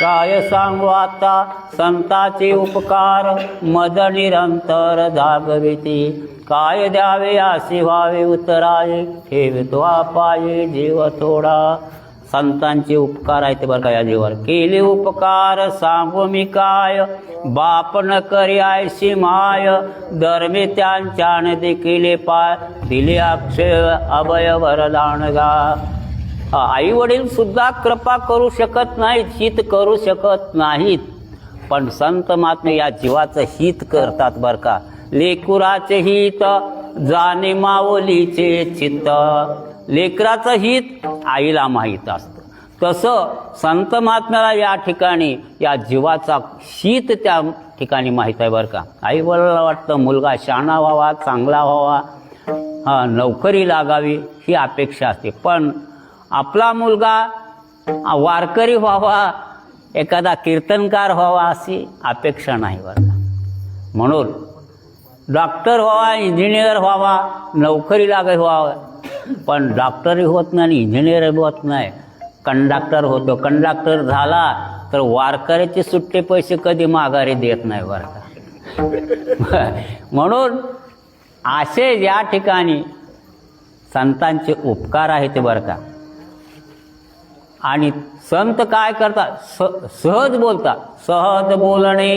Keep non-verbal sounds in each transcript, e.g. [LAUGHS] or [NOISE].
काय सांगू आता? संताचे उपकार मद निरंतर जागविती. काय द्यावे आशी व्हावे? उतराय ठेवतो पाये जीव थोडा. संतांचे उपकार आहेत बरं का या जीवावर. केले उपकार सांगू मी काय? बाप न करी आयशी माय. धर्मे त्यांच्याने देखील पाय दिले अक्षय अभय वरदान गा आई वडील सुद्धा कृपा करू शकत नाहीत हित करू शकत नाहीत. पण संत महात्मे या जीवाचं हित करतात बर का. लेकुराचे हित जाणे मावलीचे चित्त. लेकराचं हित आईला माहीत असतं. तसं संत महात्म्याला या ठिकाणी या जीवाचा शीत त्या ठिकाणी माहीत आहे बरं का. आई वडिलांना वाटतं मुलगा शाणा व्हावा चांगला व्हावा हा नोकरी लागावी ही अपेक्षा असते. पण आपला मुलगा वारकरी व्हावा एखादा कीर्तनकार व्हावा अशी अपेक्षा नाही बरं म्हणून डॉक्टर व्हावा इंजिनियर व्हावा नोकरी लागत व्हावं. पण डॉक्टरही होत नाही आणि इंजिनियरही होत नाही. कंडक्टर होतो कंडक्टर झाला तर वारकऱ्याचे सुट्टे पैसे कधी माघारी देत नाही बरं का. [LAUGHS] म्हणून असे या ठिकाणी संतांचे उपकार आहेत बरं का. आणि संत काय करतात स सहज बोलतात सहज बोलणे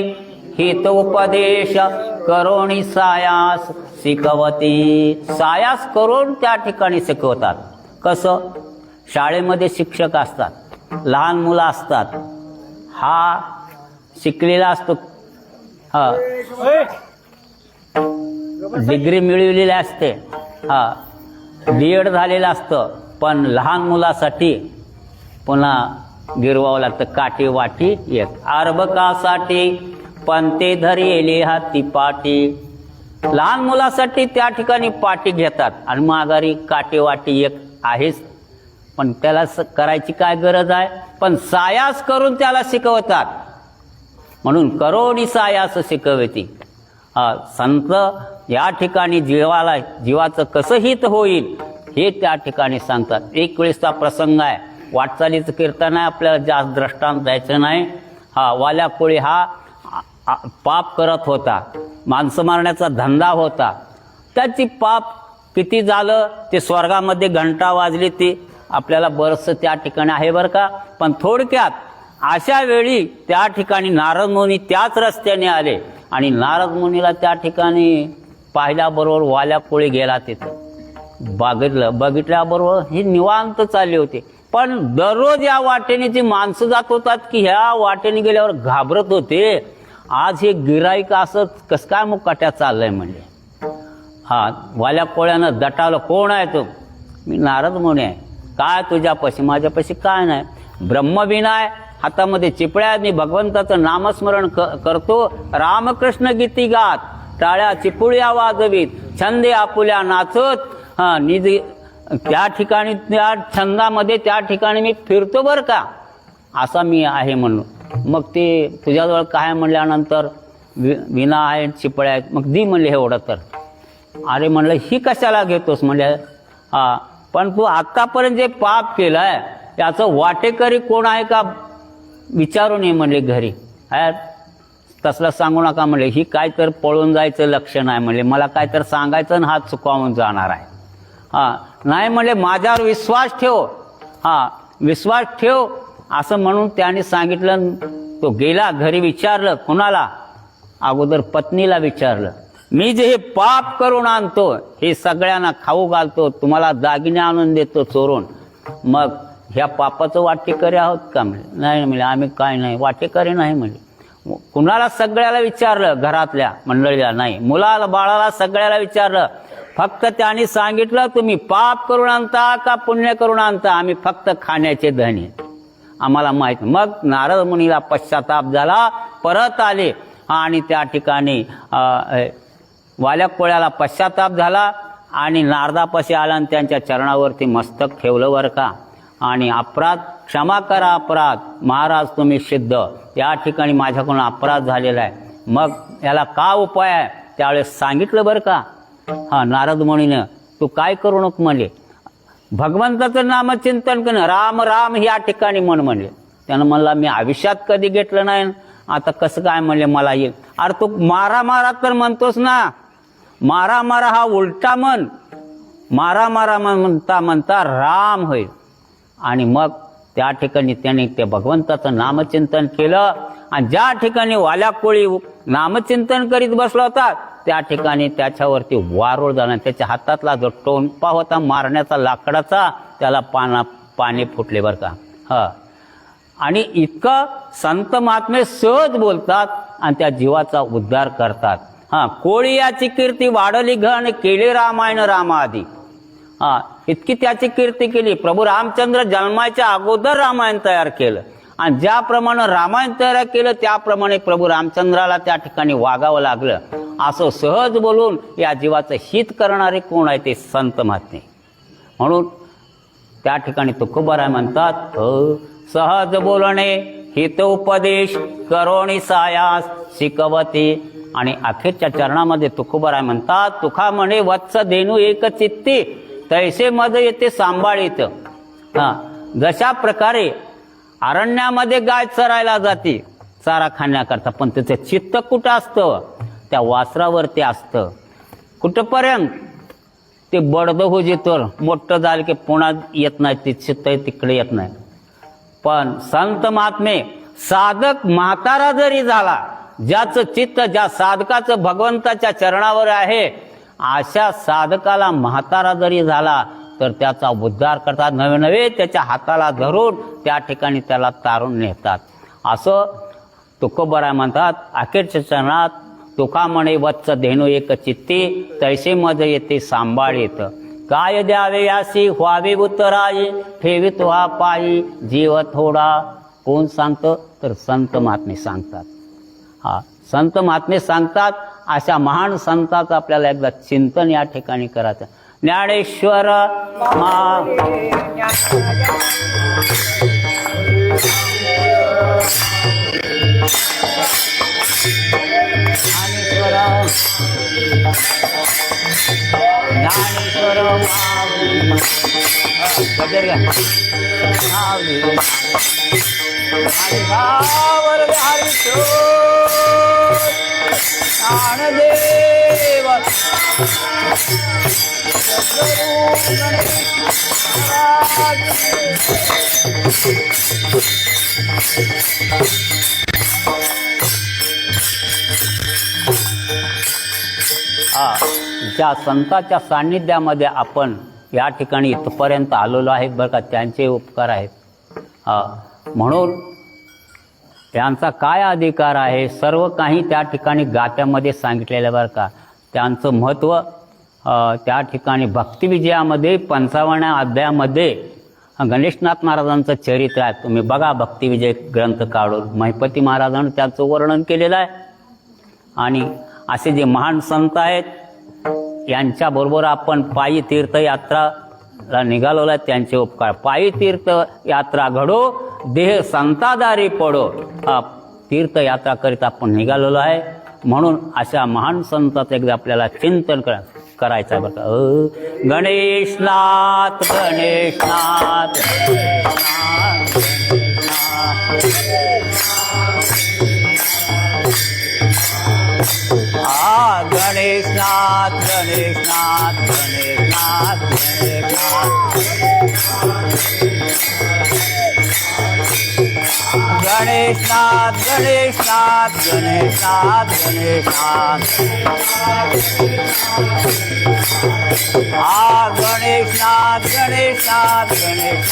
हित उपदेश करोणी सायास शिकवती. सायास करून त्या ठिकाणी शिकवतात. कसं? शाळेमध्ये शिक्षक असतात. लहान मुलं असतात. हा शिकलेला असतो. हा. डिग्री मिळवलेली असते. हा. बी एड झालेलं असतं. पण लहान मुलासाठी पुन्हा गिरवावं लागतं. काठी वाटी एक. अर्भकासाठी पंते धरेले हाती पाटी लहान मुलासाठी त्या ठिकाणी पाटी घेतात. आणि माघारी काठी वाटी एक आहेच. पण त्याला स- करायची काय गरज आहे? पण सायास करून त्याला शिकवतात. म्हणून करोडी सायास शिकवते. हा, संत या ठिकाणी जीवाला जीवाचं कसं हित होईल हे त्या ठिकाणी सांगतात. एक वेळेसचा प्रसंग आहे. वाटचालीचं कीर्तन आपल्याला जास्त दृष्टांत द्यायचं नाही. हा वाल्या कोळी हा पाप करत होता. माणसं मारण्याचा धंदा होता. त्याची पाप किती झालं ते स्वर्गामध्ये घंटा वाजली ती. आपल्याला बरंचसं त्या ठिकाणी आहे बरं का? पण थोडक्यात अशा वेळी त्या ठिकाणी नारद मुनी त्याच रस्त्याने आले. आणि नारद मुनीला त्या ठिकाणी पाहिल्याबरोबर वाल्या कोळी गेला तिथं. बघितलं बघितल्याबरोबर हे निवांत चालले होते. पण दररोज या वाटेने जी माणसं जात होतात की ह्या वाटेने गेल्यावर घाबरत होते आज हे गिराईक असं कसं काय मुकाट्या चाललंय म्हणजे? हा वाल्या कोळ्यानं दटावलं कोण आहे तो? मी नारद म्हणे आहे. काय तुझ्यापाशी? माझ्यापाशी काय नाही. ब्रह्मविना आहे हातामध्ये चिपळ्या मी भगवंताचं नामस्मरण क- करतो. रामकृष्ण गीती गात. टाळ्या चिपुळ्या वाजवीत. छंदे आपुल्या नाचत. हा निधी त्या ठिकाणी त्या छंदामध्ये त्या ठिकाणी मी फिरतो बरं का? असा मी आहे म्हणून. मग ते तुझ्याजवळ काय म्हणल्यानंतर वि विना आहे चिपळ्या आहेत मग दी म्हणले एवढं तर. अरे म्हणलं ही कशाला घेतोस म्हणजे हा पण तू आत्तापर्यंत जे पाप केलं आहे त्याचं वाटेकरी कोण आहे का? विचारू नये म्हणले घरी. आहे तसलं सांगू नका म्हणले. ही काय तर पळून जायचं लक्षण आहे म्हणले. मला काय तर सांगायचं आणि हात चुकावून जाणार आहे. हां. नाही म्हणले माझ्यावर विश्वास ठेव. हां. विश्वास ठेव असं म्हणून त्याने सांगितलं तो गेला घरी विचारलं कुणाला? अगोदर पत्नीला विचारलं मी जे हे पाप करून आणतो हे सगळ्यांना खाऊ घालतो तुम्हाला दागिने आणून देतो चोरून. मग ह्या पापाचं वाटेकरी आहोत का? म्हणजे नाही म्हणजे आम्ही काय नाही वाटेकरी नाही म्हणजे कुणाला सगळ्याला विचारलं घरातल्या मंडळीला नाही. मुलाला बाळाला सगळ्याला विचारलं फक्त त्याने सांगितलं तुम्ही पाप करून आणता का पुण्य करून आणता? आम्ही फक्त खाण्याचे धनी. आम्हाला माहीत. मग नारद मुनीला पश्चाताप झाला परत आले आणि त्या ठिकाणी वाल्या कोळ्याला पश्चाताप झाला आणि नारदापाशी आला आणि त्यांच्या चरणावरती मस्तक ठेवलं बरं का? आणि अपराध क्षमा करा अपराध. महाराज तुम्ही सिद्ध. या ठिकाणी माझ्याकडून अपराध झालेला आहे. मग याला का उपाय आहे? त्यावेळेस सांगितलं बरं का? हा नारद मुनीनं तू काय करू नको म्हणले. भगवंताचं नामचिंतन करणं राम राम या ठिकाणी म्हण म्हणले. त्यानं म्हणला मी आयुष्यात कधी घेतलं नाही. आता कसं काय म्हणले मला येईल अरे तू मारा मारा तर म्हणतोस ना. मारा मारा हा उलटा म्हण. मारा मारा म्हण- म्हणता म्हणता राम होईल. आणि मग त्या ठिकाणी त्याने त्या भगवंताचं नामचिंतन केलं. आणि ज्या ठिकाणी वाल्या कोळी नामचिंतन करीत बसला होता त्या ठिकाणी त्याच्यावरती वारूळ झाला त्याच्या हातातला जो टोंपा होता मारण्याचा लाकडाचा त्याला पाना पाणी फुटले बरं का. हा. आणि इतकं संत महात्मे सहज बोलतात आणि त्या जीवाचा उद्धार करतात. हा कोळी याची कीर्ती वाढली घन केली रामायण रामाआधी हा इतकी त्याची कीर्ती केली. प्रभू रामचंद्र जन्माच्या अगोदर रामायण तयार केलं. आणि ज्याप्रमाणे रामायण तयार केलं त्याप्रमाणे प्रभू रामचंद्राला त्या ठिकाणी वागावं लागलं. असं सहज बोलून या जीवाचं हित करणारे कोण आहे ते संत महात्मे. म्हणून त्या ठिकाणी तुकोबाराय म्हणतात सहज बोलणे हित उपदेश करोणी सायास शिकवते. आणि अखेरच्या चरणामध्ये तुकोबाराय म्हणतात तुका म्हणे वत्स देणू एक चित्ती तैसे मध येते सांभाळीत. हा जशा प्रकारे अरण्यामध्ये गाय चरायला जाते चारा खाण्याकरता पण त्याचं चित्त कुठं असतं? त्या वासरावर ते असतं. कुठंपर्यंत? ते बडद हो तर. मोठं झालं की पुण्यात येत नाही ते चित्त तिकडे येत नाही. पण संत महात्मे साधक म्हातारा जरी झाला ज्याचं चित्त ज्या साधकाचं भगवंताच्या चरणावर आहे अशा साधकाला म्हातारा जरी झाला तर त्याचा उद्धार करतात. नवे नवे त्याच्या हाताला धरून त्या ठिकाणी त्याला तारून नेतात. असं तुकोबराय म्हणतात अखेरच्या चरणात तुका म्हणे वत्स धेनू एक चित्ते तैसे मध्ये येते सांभाळ येत. काय द्यावे यासी व्हावे उतराई ठेवीत व्हा पायी जीव थोडा. कोण सांगतं? तर संत महात्मे सांगतात. हा संत महात्मे सांगतात अशा महान संताचं आपल्याला एकदा चिंतन या ठिकाणी करायचं. ज्ञानेश्वर मा જ્ઞાનેશ્વર જ્ઞાનેશ્વર વર બિહારી પ્રાણદેવ Thank you. हा. ज्या संताच्या सान्निध्यामध्ये आपण या ठिकाणी इथपर्यंत आलेलो आहे बरं का त्यांचे उपकार आहेत. हा. म्हणून त्यांचा काय अधिकार आहे सर्व काही त्या ठिकाणी गात्यामध्ये सांगितलेलं बरं का. त्यांचं महत्त्व त्या ठिकाणी भक्तिविजयामध्ये पंचावन्न अध्यायामध्ये गणेशनाथ महाराजांचं चरित्र आहे. तुम्ही बघा भक्तिविजय ग्रंथ काढून. महिपती महाराजांनी त्याचं वर्णन केलेलं आहे. आणि असे जे महान संत आहेत यांच्याबरोबर आपण पायी तीर्थयात्राला निघालो आहे त्यांचे उपकार. पायी तीर्थ यात्रा घडो देह संतादारी पडो. हा तीर्थयात्रा करीत आपण निघालेलो आहे. म्हणून अशा महान संताचं एकदा आपल्याला चिंतन करा करायचं आहे बरं का अ, Ganeshnath Ganeshnath. Ah, Ganesh Nath, Ganesh Nath, Ganesh Nath, Ganesh Nath. Ganesh Ah, Ganesh Nath, Ganesh Nath, Ganesh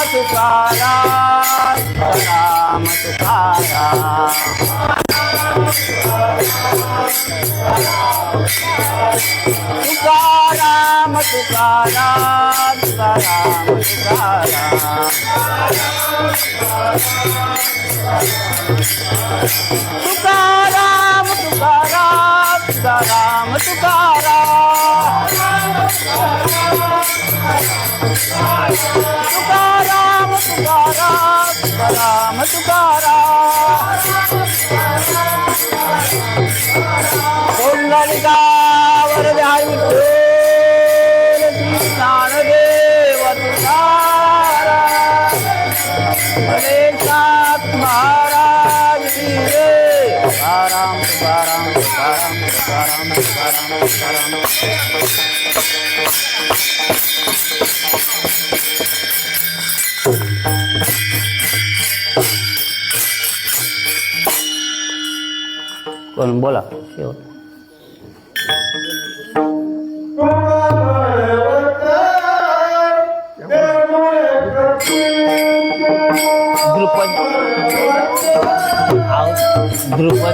Tukaram Ram Tukaram Tukaram Tukaram Tukaram Tukaram Tukaram Tukaram Tukaram Tukaram Tukaram Tukaram Tukaram पुंडलिकावर Vihari Dnyandev Tukaram गणेशात Maharaj Tukaram Tukaram Tukaram Tukaram Tukaram con bola grupo grupo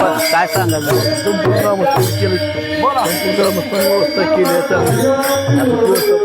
काय सांगायचं संपूर्ण मस्त केली संपूर्ण मस्त व्यवस्था केली त्यामुळे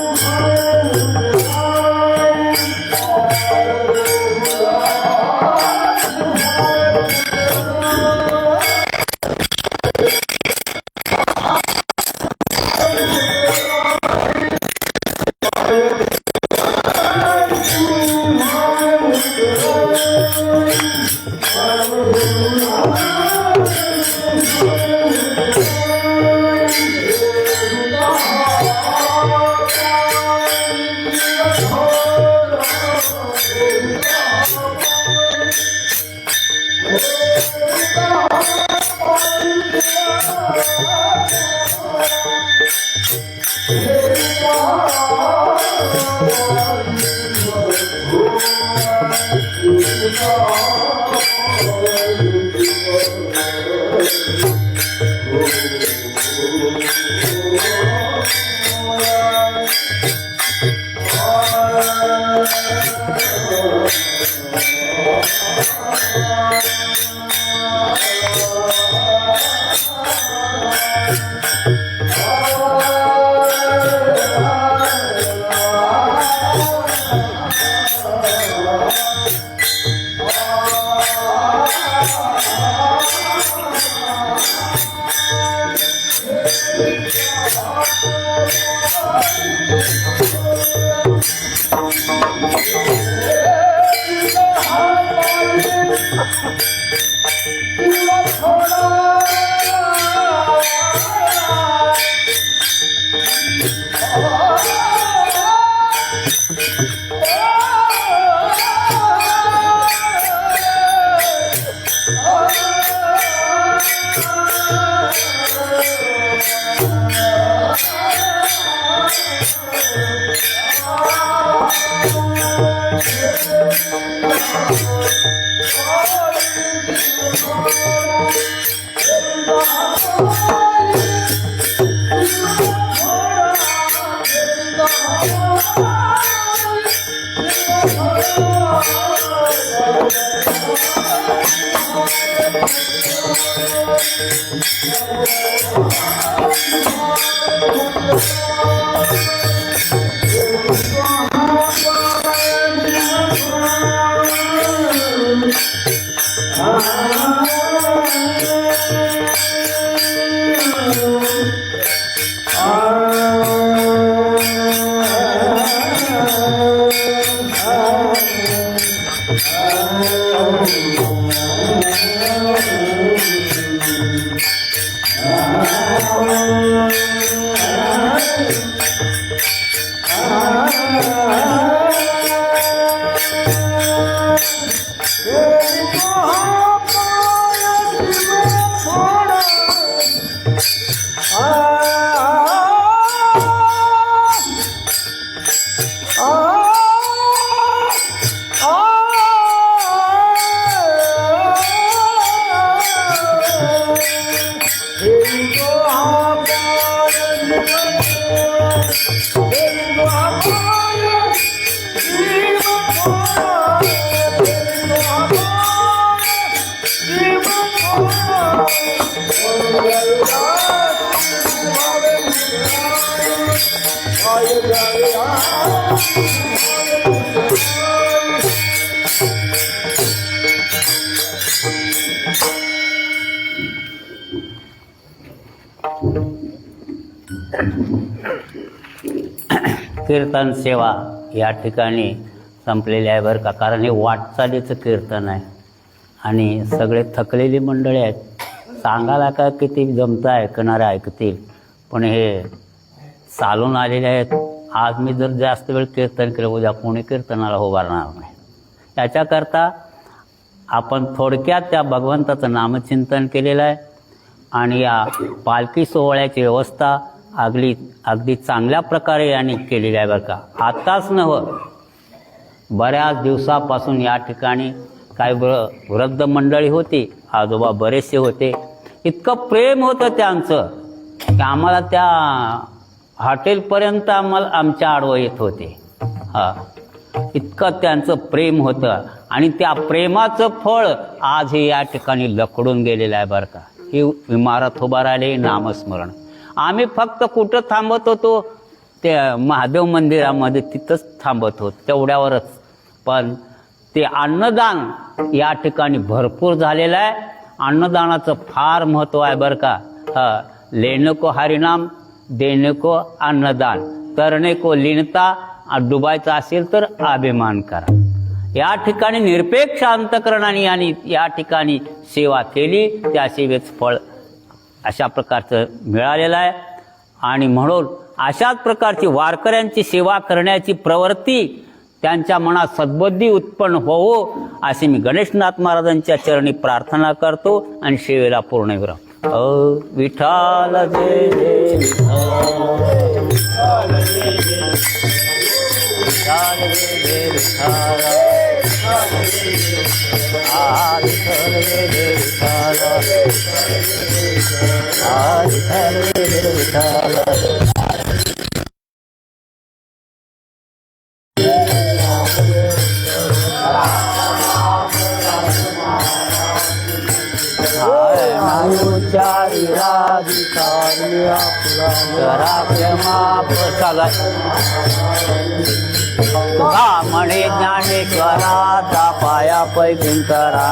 कीर्तन सेवा या ठिकाणी संपलेली आहे बरं का? कारण हे वाटचालीचं कीर्तन आहे. आणि सगळे थकलेली मंडळी आहेत. सांगायला का किती जमतं ऐकणारे ऐकतील. पण हे चालून आलेले आहेत. आज मी जर जास्त वेळ कीर्तन केलं उद्या कोणी कीर्तनाला उभारणार नाही. त्याच्याकरता आपण थोडक्यात त्या भगवंताचं नामचिंतन केलेलं आहे. आणि या पालखी सोहळ्याची व्यवस्था अगदी अगदी चांगल्या प्रकारे यांनी केलेली आहे बरं का. आत्ताच नव्ह बऱ्याच दिवसापासून या ठिकाणी काही व वृद्ध मंडळी होती आजोबा बरेचसे होते. इतकं प्रेम होतं त्यांचं की आम्हाला त्या हॉटेलपर्यंत आम्हाला आमच्या आडवं येत होते. हा. इतकं त्यांचं प्रेम होतं. आणि त्या प्रेमाचं फळ आज हे या ठिकाणी लकडून गेलेलं आहे बरं का. ही इमारत उभा राहिली नामस्मरण. आम्ही फक्त कुठं थांबत होतो ते महादेव मंदिरामध्ये तिथंच थांबत होतो तेवढ्यावरच. पण ते अन्नदान या ठिकाणी भरपूर झालेलं आहे. अन्नदानाचं फार महत्त्व आहे बरं का. हा. हरिनाम देणे को अन्नदान. करणे को लीनता डुबायचा असेल तर अभिमान करा. या ठिकाणी निरपेक्ष अंतकरणाने आणि या ठिकाणी सेवा केली त्या सेवेच फळ अशा प्रकारचं मिळालेलं आहे. आणि म्हणून अशाच प्रकारची वारकऱ्यांची सेवा करण्याची प्रवृत्ती त्यांच्या मनात सद्बुद्धी उत्पन्न होवो असे मी गणेशनाथ महाराजांच्या चरणी प्रार्थना करतो आणि सेवेला पूर्ण विराम अ विठाल जय जय विठ्ठल. विठाल जय जय विठ्ठल. आ विठ्ठल जय जय विठ्ठल. आ विठ्ठल जय जय विठ्ठल. उच्चारी राधिकारी आपला माप चाला तुझा म्हणे ज्ञानेश्वरा पाया पैकी करा.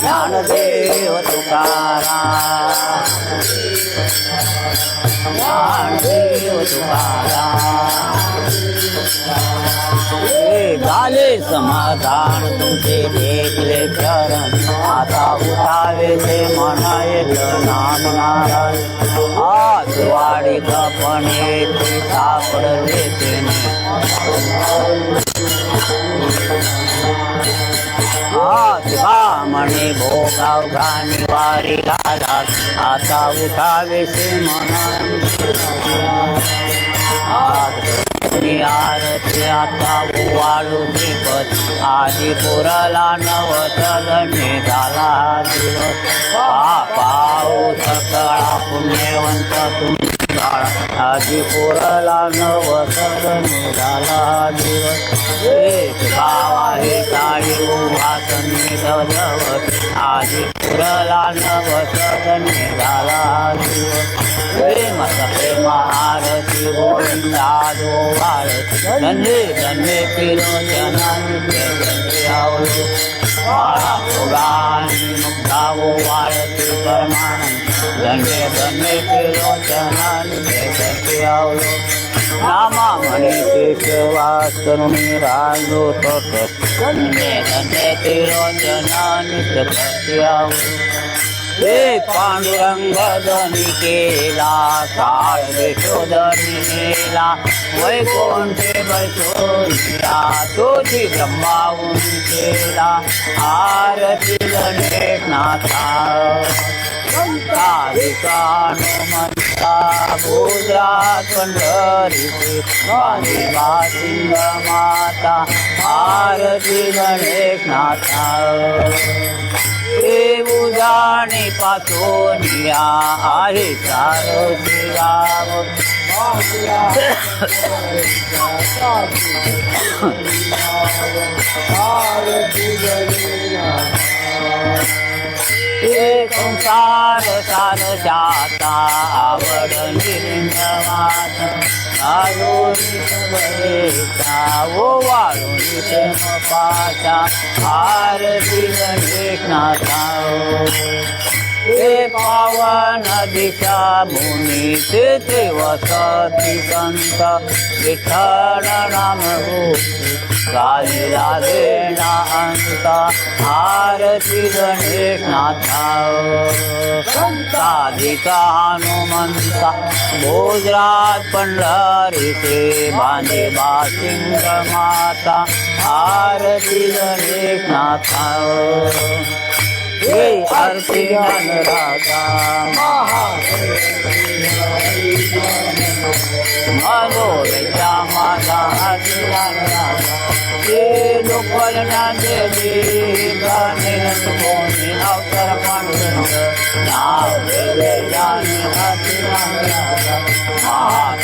ज्ञानदेव तुकारा ज्ञानदेव तुकारा हे झाले समाधान तुमचे देखले चरण। आता उठावे ते म्हणाये नाम नारायण। आज वाडी कपणे ते सापडले आज म्हणे भोगाव घाणी वारी घाला आता उठावे ते म्हणाये आज आरती आता वाळू दीपत आधी पुराला नवतल निघाला दिवस पा पाऊ सकळा पुण्यवंत तुम्ही. काळा आधी पुराला नवतल निघाला दिवस एक गावा हे काळी उभा निघवत आधी पुराला नवतल निघाला दिवस प्रेमाचा प्रेम आरती गोविंदा जो वाळत धन्य धन्य पिरो जनानी जय आवडो वाळा पुराणी मुग्धावो वाळती परमानंद धन्य धन्य पिरो जनानी जय आवडो नामा म्हणे केशवास करुणी राजो तट धन्य धन्य पिरो जनानी जय आवडो हे पांडुरंग धनी केला काळ विशोधनी नेला वैकुंठे बैठोला तुझी ब्रह्मावून केला आरती गणेशनाथा भूद्रा पंढरी सिंग माता आरती गणेशनाथा. नाथा देव जाणे पासून आहे सार श्रीराम संसार सार जाता आवड निर्मात ओ वाळून प्रेम आरती गणेश नाथा पावन दिशा भूमी देवता वसती संत विठ्ठल नाम होती कालिला देणा अंता आरती गणेश नाथा साधिका हनुमंता गोजरात पंढरीचे बांधे बासिंग माता आरती गणेश नाथा हे आरती राजा मनोरच्या माझा हे लोकलना देवी गणेश कोणी अवतर पांडुरंग. नाव देवे आरती राजा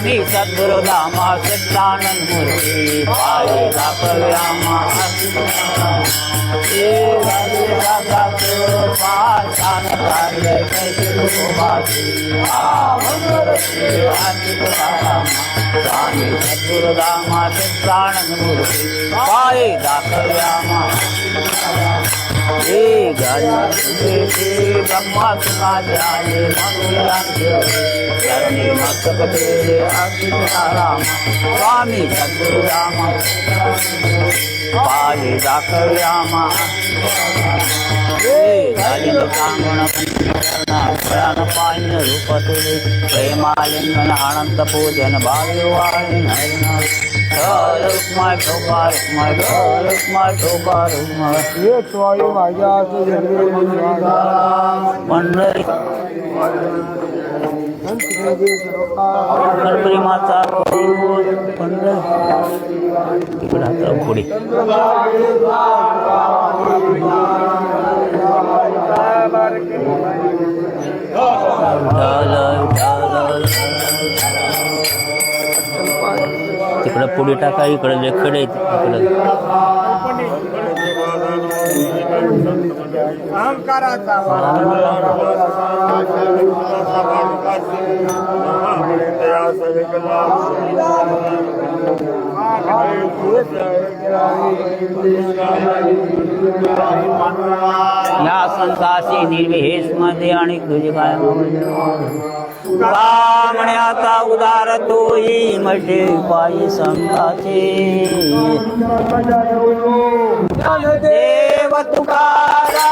स्वामी सद्गुरुदामा सच्चानंद मूर्ती पायी दाखव्यामा स्वामी सद्गुरुदामा सच्चानंद मूर्ती पायी दाखव्यामा हे गणपती ब्रह्मा శ్రీ మత్పతే అక్షరామ స్వామి సద్గురామ పాలి రాకవ్యామ హరిలో కాంగుణ ప్రాణపాయన రూపతులు ప్రేమాలింగన ఆనంద పూజన భావ్యవాణి రుక్మాయ ఠోపా రుక్మాయ రుక్మాయ ఠోపా రుక్మాయ స్వామి మండలి प्रेमाचा रुक्मा ठोका पुढे. एक वायू माझ्या इकडं लेखड आहे तिकडं. पुढे या संतासी निर्विहेस मध्ये आणि तुझे काय ब्राह्मण्याचा उदार तोही मजे पायी संघाचे. देव तुकारा